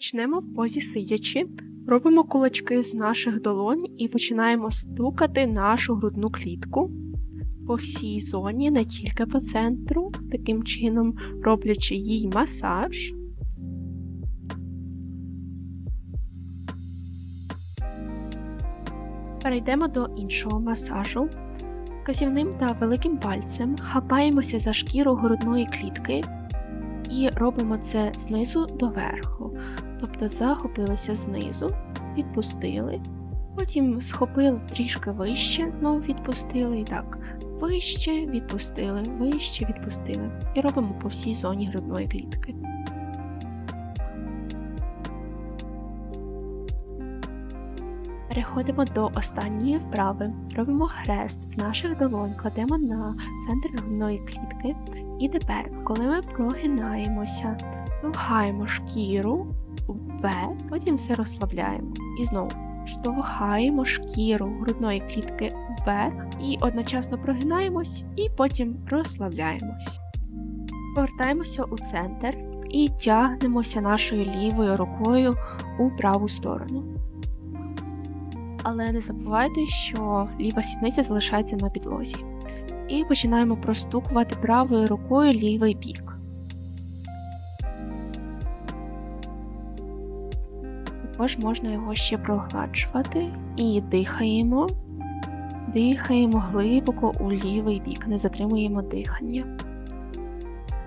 Почнемо в позі сидячи. Робимо кулачки з наших долонь і починаємо стукати нашу грудну клітку по всій зоні, не тільки по центру, таким чином роблячи їй масаж. Перейдемо до іншого масажу. Казівним та великим пальцем хапаємося за шкіру грудної клітки і робимо це знизу до верху. Тобто захопилися знизу, відпустили, потім схопили трішки вище, знову відпустили і так. Вище відпустили, вище відпустили. І робимо по всій зоні грудної клітки. Переходимо до останньої вправи. Робимо хрест з наших долонь, кладемо на центр грудної клітки. І тепер, коли ми прогинаємося, штовхаємо шкіру вверх, потім все розслабляємо. І знову штовхаємо шкіру грудної клітки вверх і одночасно прогинаємось, і потім розслабляємось. Повертаємося у центр і тягнемося нашою лівою рукою у праву сторону. Але не забувайте, що ліва сідниця залишається на підлозі. І починаємо простукувати правою рукою лівий бік. Також можна його ще прогладжувати і дихаємо. Дихаємо глибоко у лівий бік, не затримуємо дихання.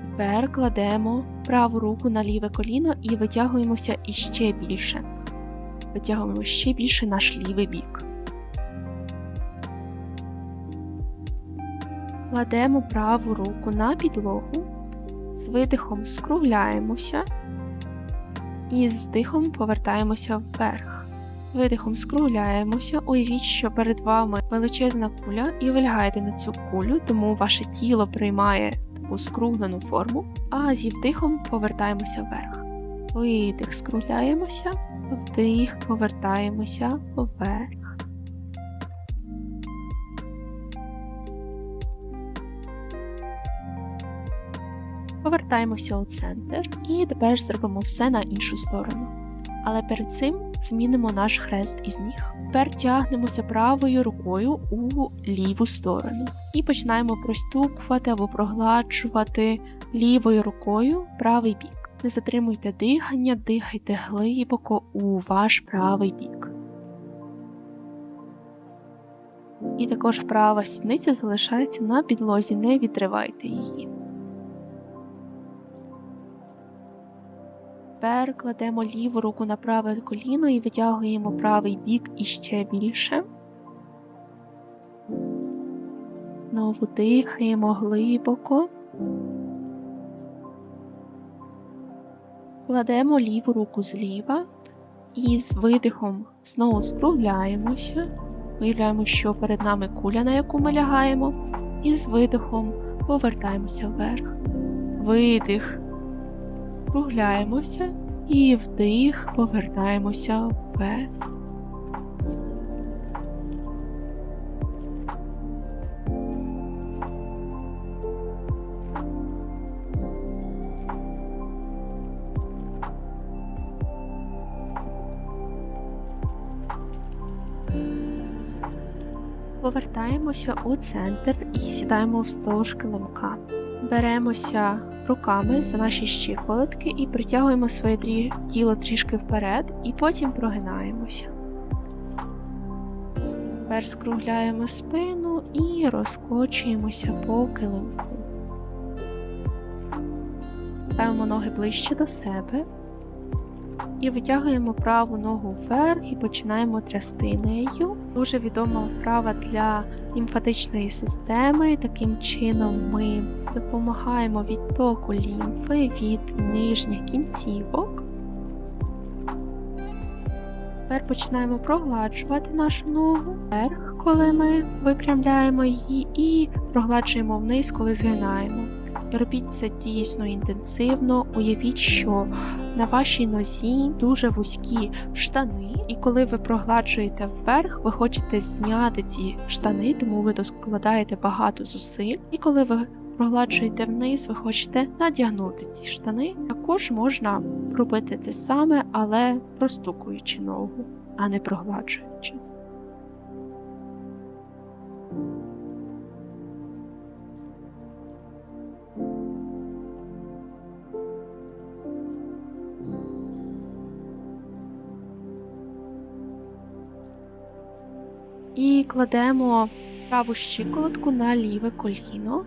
Тепер кладемо праву руку на ліве коліно і витягуємося іще більше. Витягуємо ще більше наш лівий бік. Кладемо праву руку на підлогу, з видихом скругляємося і з вдихом повертаємося вверх. З видихом скругляємося, уявіть, що перед вами величезна куля, і ви лягаєте на цю кулю, тому ваше тіло приймає таку скруглену форму, а зі вдихом повертаємося вверх. Видих, скругляємося, вдих, повертаємося вверх. Повертаємося у центр і тепер зробимо все на іншу сторону. Але перед цим змінимо наш хрест із ніг. Тепер тягнемося правою рукою у ліву сторону і починаємо простукувати або прогладжувати лівою рукою правий бік. Не затримуйте дихання, дихайте глибоко у ваш правий бік. І також права сідниця залишається на підлозі, не відривайте її. Тепер кладемо ліву руку на праве коліно і витягуємо правий бік іще більше. Знову дихаємо глибоко. Кладемо ліву руку зліва і з видихом знову скругляємося. Уявляємо, що перед нами куля, на яку ми лягаємо, і з видихом повертаємося вверх. Видих. Скругляємося і вдих, повертаємося вверх. Повертаємося у центр і сідаємо вздовж килимка. Беремося руками за наші щиколотки і притягуємо своє тіло трішки вперед, і потім прогинаємося. Тепер скругляємо спину і розкочуємося по килимку. Ставимо ноги ближче до себе. І витягуємо праву ногу вверх і починаємо трясти нею. Дуже відома вправа для лімфатичної системи. Таким чином ми допомагаємо відтоку лімфи від нижніх кінцівок. Тепер починаємо прогладжувати нашу ногу вверх, коли ми випрямляємо її, і прогладжуємо вниз, коли згинаємо. Робіть це дійсно інтенсивно. Уявіть, що на вашій нозі дуже вузькі штани, і коли ви прогладжуєте вверх, ви хочете зняти ці штани, тому ви доскладаєте багато зусиль. І коли ви прогладжуєте вниз, ви хочете надягнути ці штани. Також можна робити те саме, але простукуючи ногу, а не прогладжуючи. І кладемо праву щиколотку на ліве коліно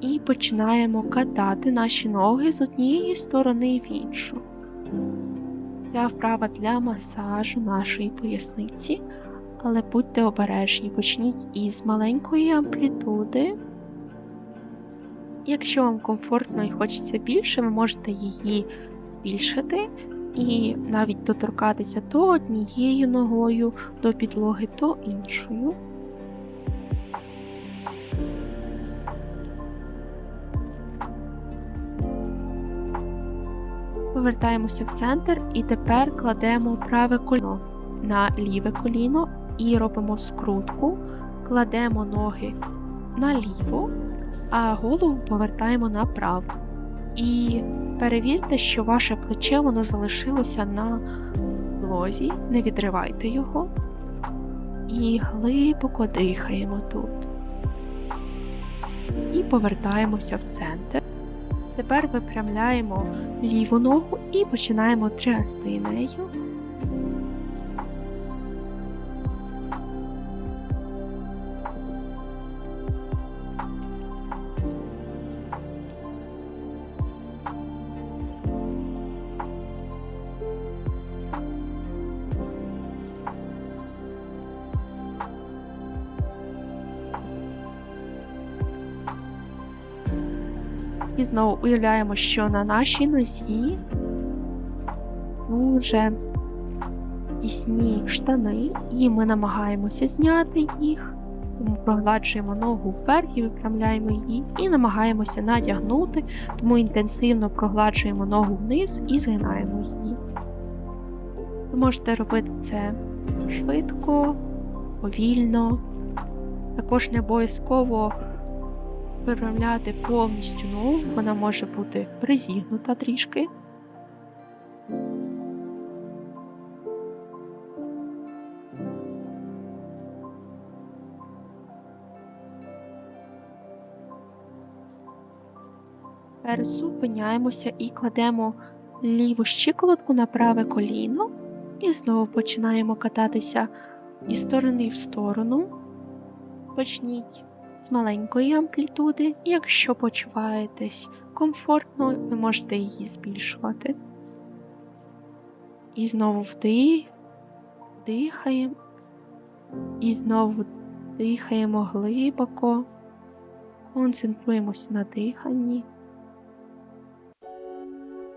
і починаємо катати наші ноги з однієї сторони в іншу. Ця вправа для масажу нашої поясниці, але будьте обережні, почніть із маленької амплітуди. Якщо вам комфортно і хочеться більше, ви можете її збільшити і навіть доторкатися то однією ногою до підлоги, то іншою. Повертаємося в центр і тепер кладемо праве коліно на ліве коліно і робимо скрутку, кладемо ноги наліво, а голову повертаємо направо. І перевірте, що ваше плече воно залишилося на лозі, не відривайте його. І глибоко дихаємо тут. І повертаємося в центр. Тепер випрямляємо ліву ногу і починаємо трясти нею. І знову уявляємо, що на нашій нозі дуже тісні штани, і ми намагаємося зняти їх, тому прогладжуємо ногу вверх і випрямляємо її, і намагаємося надягнути, тому інтенсивно прогладжуємо ногу вниз і згинаємо її. Ви можете робити це швидко, повільно, також не обов'язково виправляти повністю ногу, вона може бути призігнута трішки. Тепер зупиняємося і кладемо ліву щиколотку на праве коліно, і знову починаємо кататися із сторони в сторону. Почніть з маленької амплітуди, і якщо почуваєтесь комфортно, ви можете її збільшувати. І знову вдих, дихаємо, і знову дихаємо глибоко, концентруємося на диханні.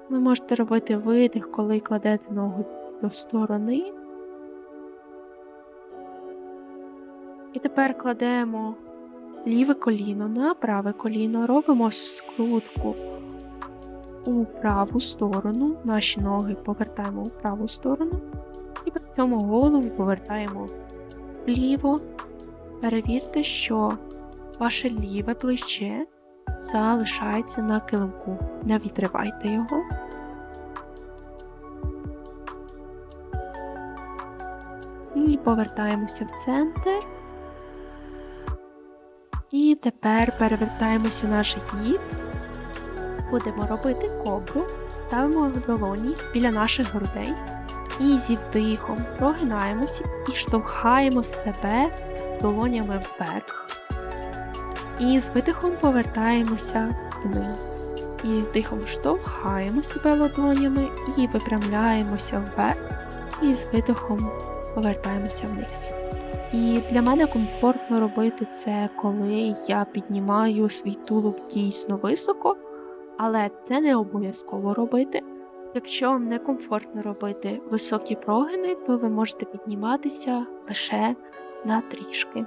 Ви можете робити видих, коли кладете ногу до сторони. І тепер кладемо ліве коліно на праве коліно, робимо скрутку у праву сторону, наші ноги повертаємо у праву сторону, і при цьому голову повертаємо вліво. Перевірте, що ваше ліве плече залишається на килимку. Не відривайте його. І повертаємося в центр. Тепер перевертаємося на живіт. Будемо робити кобру, ставимо долоні біля наших грудей. І зі вдихом прогинаємося і штовхаємо себе долонями вверх. І з видихом повертаємося вниз. І з дихом штовхаємо себе ладонями і випрямляємося вверх. І з видихом повертаємося вниз. І для мене комфортно робити це, коли я піднімаю свій тулуб дійсно високо, але це не обов'язково робити. Якщо вам не комфортно робити високі прогини, то ви можете підніматися лише на трішки.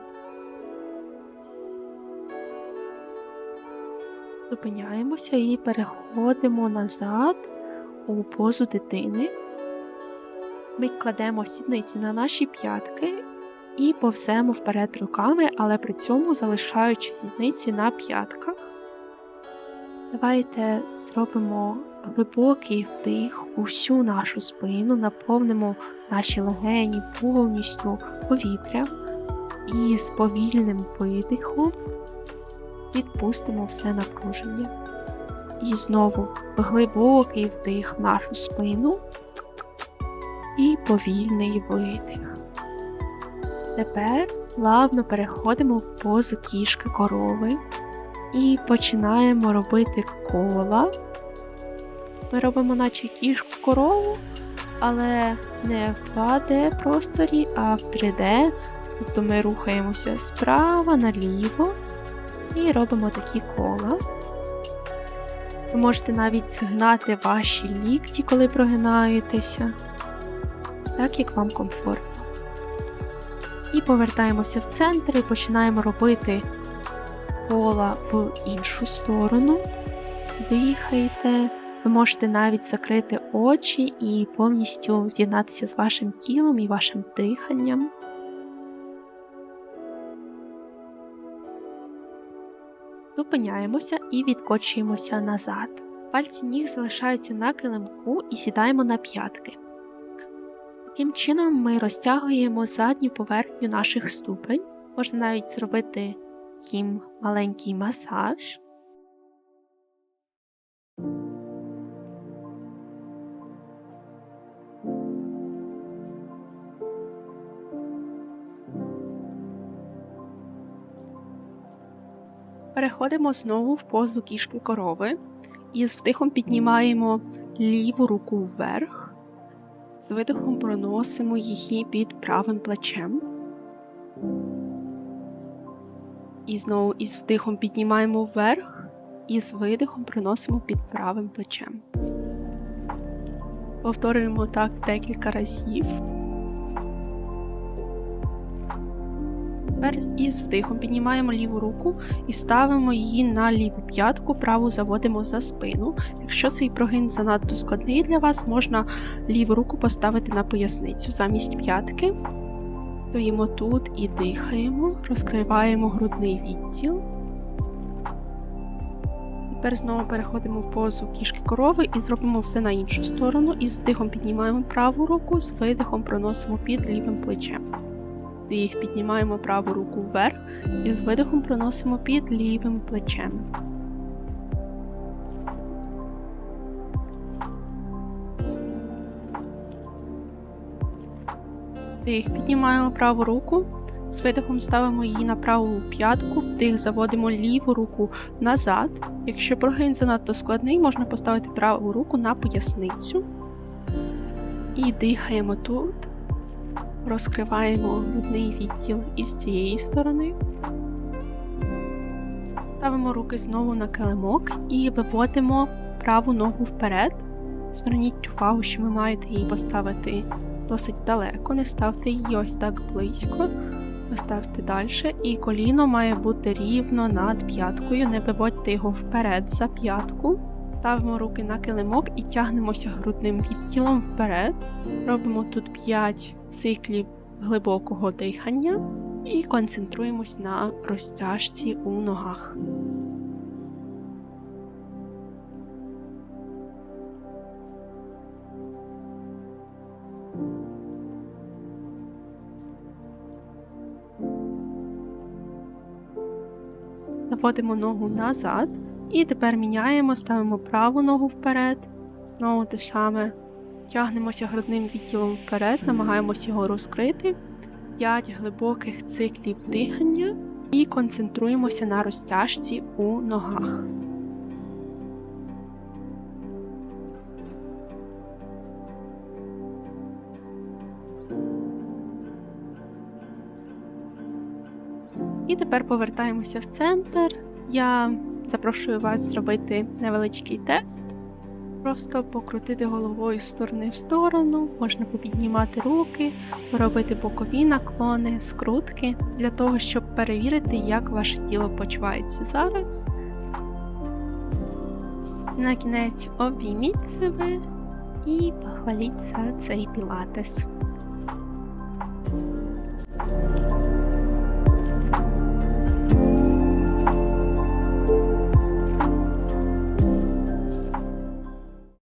Зупиняємося і переходимо назад у позу дитини. Ми кладемо сідниці на наші п'ятки і повземо вперед руками, але при цьому залишаючи сідниці на п'ятках. Давайте зробимо глибокий вдих у всю нашу спину, наповнимо наші легені повністю повітрям і з повільним видихом відпустимо все напруження. І знову глибокий вдих в нашу спину і повільний видих. Тепер плавно переходимо в позу кішки корови і починаємо робити кола. Ми робимо наче кішку корову, але не в 2D просторі, а в 3D. Тобто ми рухаємося справа наліво і робимо такі кола. Ви можете навіть згнати ваші лікті, коли прогинаєтеся, так як вам комфортно. І повертаємося в центр і починаємо робити кола в іншу сторону. Дихайте. Ви можете навіть закрити очі і повністю з'єднатися з вашим тілом і вашим диханням. Зупиняємося і відкочуємося назад. Пальці ніг залишаються на килимку і сідаємо на п'ятки. Таким чином ми розтягуємо задню поверхню наших ступень. Можна навіть зробити їм маленький масаж. Переходимо знову в позу кішки корови і з вдихом піднімаємо ліву руку вверх, з видихом проносимо її під правим плечем. І знову із вдихом піднімаємо вверх і з видихом проносимо під правим плечем. Повторюємо так декілька разів. Тепер із вдихом піднімаємо ліву руку і ставимо її на ліву п'ятку, праву заводимо за спину. Якщо цей прогин занадто складний для вас, можна ліву руку поставити на поясницю замість п'ятки. Стоїмо тут і дихаємо, розкриваємо грудний відділ. Тепер знову переходимо в позу кішки корови і зробимо все на іншу сторону. І з вдихом піднімаємо праву руку, з видихом проносимо під лівим плечем. Вдих, піднімаємо праву руку вверх і з видихом проносимо під лівим плечем. Вдих, піднімаємо праву руку, з видихом ставимо її на праву п'ятку, вдих, заводимо ліву руку назад. Якщо прогин занадто складний, можна поставити праву руку на поясницю. І дихаємо тут, розкриваємо грудний відділ із цієї сторони. Ставимо руки знову на килимок і виводимо праву ногу вперед. Зверніть увагу, що ви маєте її поставити досить далеко, не ставте її ось так близько, поставте далі, і коліно має бути рівно над п'яткою, не виводьте його вперед за п'ятку. Ставимо руки на килимок і тягнемося грудним відділом вперед. Робимо тут 5 циклів глибокого дихання і концентруємось на розтяжці у ногах. Заводимо ногу назад. І тепер міняємо, ставимо праву ногу вперед. Знову те саме. Тягнемося грудним відділом вперед, намагаємося його розкрити. 5 глибоких циклів дихання і концентруємося на розтяжці у ногах. І тепер повертаємося в центр. Я запрошую вас зробити невеличкий тест. Просто покрутити головою з сторони в сторону, можна попіднімати руки, робити бокові наклони, скрутки для того, щоб перевірити, як ваше тіло почувається зараз. На кінець обійміть себе і похваліть за цей пілатес.